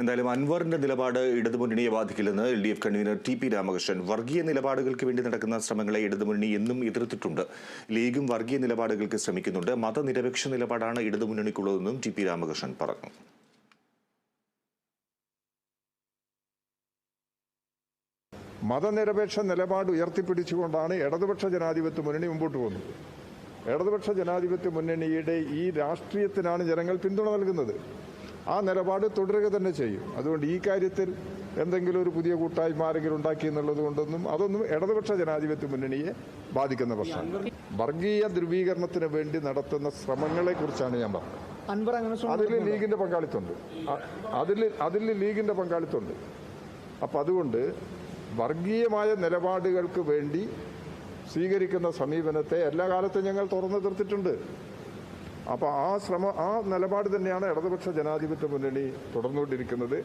എന്തായാലും അൻവറിന്റെ നിലപാട് ഇടതുമുന്നണിയെ ബാധിക്കില്ലെന്ന് L D F convener T P Ramakrishnan വർഗീയ നിലപാടുകൾക്ക് വേണ്ടി നടക്കുന്ന ശ്രമങ്ങളെ ഇടതുമുന്നണി എന്നും എതിർത്തിട്ടുണ്ട്. ലീഗും വർഗീയ നിലപാടുകൾക്ക് ശ്രമിക്കുന്നുണ്ട്. മതനിരപേക്ഷ നിലപാടാണ് ഇടതുമുന്നണിക്കുള്ളതെന്നും ടി പി രാമകൃഷ്ണൻ പറഞ്ഞു. മതനിരപേക്ഷ നിലപാട് ഉയർത്തിപ്പിടിച്ചുകൊണ്ടാണ് ഇടതുപക്ഷ ജനാധിപത്യ മുന്നണി മുമ്പോട്ട് പോകുന്നത്. ഇടതുപക്ഷ ജനാധിപത്യ മുന്നണിയുടെ ഈ രാഷ്ട്രീയത്തിനാണ് ജനങ്ങൾ പിന്തുണ നൽകുന്നത്. ആ നിലപാട് തുടരുക തന്നെ ചെയ്യും. അതുകൊണ്ട് ഈ കാര്യത്തിൽ എന്തെങ്കിലും ഒരു പുതിയ കൂട്ടായ്മ ആരെങ്കിലും ഉണ്ടാക്കി എന്നുള്ളത് കൊണ്ടൊന്നും അതൊന്നും ഇടതുപക്ഷ ജനാധിപത്യ മുന്നണിയെ ബാധിക്കുന്ന പ്രശ്നമാണ് വർഗീയ ധ്രുവീകരണത്തിന് വേണ്ടി നടത്തുന്ന ശ്രമങ്ങളെ കുറിച്ചാണ് ഞാൻ പറഞ്ഞത്. അതിൽ ലീഗിന്റെ പങ്കാളിത്തമുണ്ട്. അതിൽ അതിൽ ലീഗിന്റെ പങ്കാളിത്തമുണ്ട്. അപ്പൊ അതുകൊണ്ട് വർഗീയമായ നിലപാടുകൾക്ക് വേണ്ടി സ്വീകരിക്കുന്ന സമീപനത്തെ എല്ലാ കാലത്തും ഞങ്ങൾ തുറന്നു തീർത്തിട്ടുണ്ട് അപ്പൊ ആ ശ്രമം ആ നിലപാട് തന്നെയാണ് ഇടതുപക്ഷ ജനാധിപത്യ മുന്നണി തുടർന്നുകൊണ്ടിരിക്കുന്നത്.